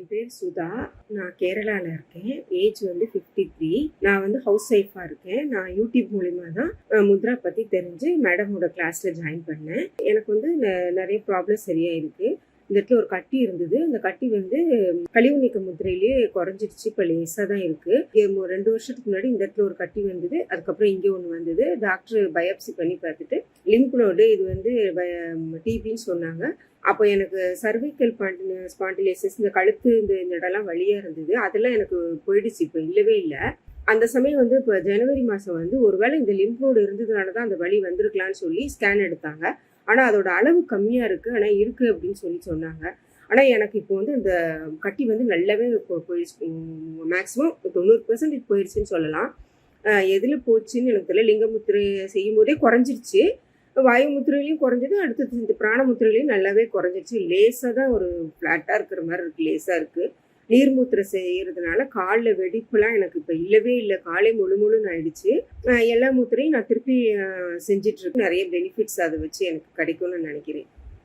என் பேர் சுதா. நான் கேரளாவில் இருக்கேன். ஏஜ் வந்து ஃபிஃப்டி த்ரீ நான் வந்து ஹவுஸ் ஒய்ஃபாக இருக்கேன். நான் யூடியூப் மூலிமா தான் முத்ரா பற்றி தெரிஞ்சு மேடமோட கிளாஸில் ஜாயின் பண்ணேன். எனக்கு வந்து ந- நிறைய ப்ராப்ளம் சரியாக இருக்குது இந்த இடத்துல ஒரு கட்டி இருந்தது. அந்த கட்டி வந்து கழிவு நீக்க முத்திரையிலேயே குறைஞ்சிடுச்சு. இப்போ லேசாக தான் இருக்குது ரெண்டு வருஷத்துக்கு முன்னாடி இந்த இடத்துல ஒரு கட்டி வந்தது. அதுக்கப்புறம் இங்கே ஒன்று வந்தது. டாக்டர் பயாப்சி பண்ணி பார்த்துட்டு லிம்ப் நோடு இது வந்து டிபின்னு சொன்னாங்க. அப்போ எனக்கு சர்விக்கல் ஸ்பாண்டிலேசஸ் இந்த கழுத்து இந்த இந்த இடம்லாம் வழியாக இருந்தது. அதெல்லாம் எனக்கு போயிடுச்சு இப்போ இல்லவே இல்லை. அந்த சமயம் வந்து இப்போ ஜனவரி மாதம் வந்து ஒருவேளை இந்த லிம்ப் நோடு இருந்ததுனால தான் அந்த வழி வந்திருக்கலாம்னு சொல்லி ஸ்கேன் எடுத்தாங்க. ஆனால் அதோட அளவு கம்மியாக இருக்குது ஆனால் இருக்குது அப்படின்னு சொல்லி சொன்னாங்க. ஆனால் எனக்கு இப்போ வந்து இந்த கட்டி வந்து நல்லாவே போயிடுச்சு. மேக்ஸிமம் தொண்ணூறு பர்சன்டேஜ் போயிடுச்சுன்னு சொல்லலாம். எதில் போச்சுன்னு எனக்கு தெரியல. லிங்கமுத்திரை செய்யும் போதே குறைஞ்சிருச்சு. வாயு முத்திரையிலையும் குறைஞ்சது அடுத்தது இந்த பிராணமுத்திரையிலையும் நல்லாவே குறைஞ்சிருச்சு. லேசாக தான் ஒரு ஃப்ளாட்டாக இருக்கிற மாதிரி இருக்குது லேசாக இருக்குது நீர்மூத்திரை செய்கிறதுனால காலில் வெடிப்புலாம் எனக்கு இப்போ இல்லவே இல்லை. காலை முழு முழுன்னு ஆயிடுச்சு. எல்லா மூத்திரையும் நான் திருப்பி அஹ், நிறைய பெனிஃபிட்ஸ் அதை வச்சு எனக்கு கிடைக்கும்னு நினைக்கிறேன்.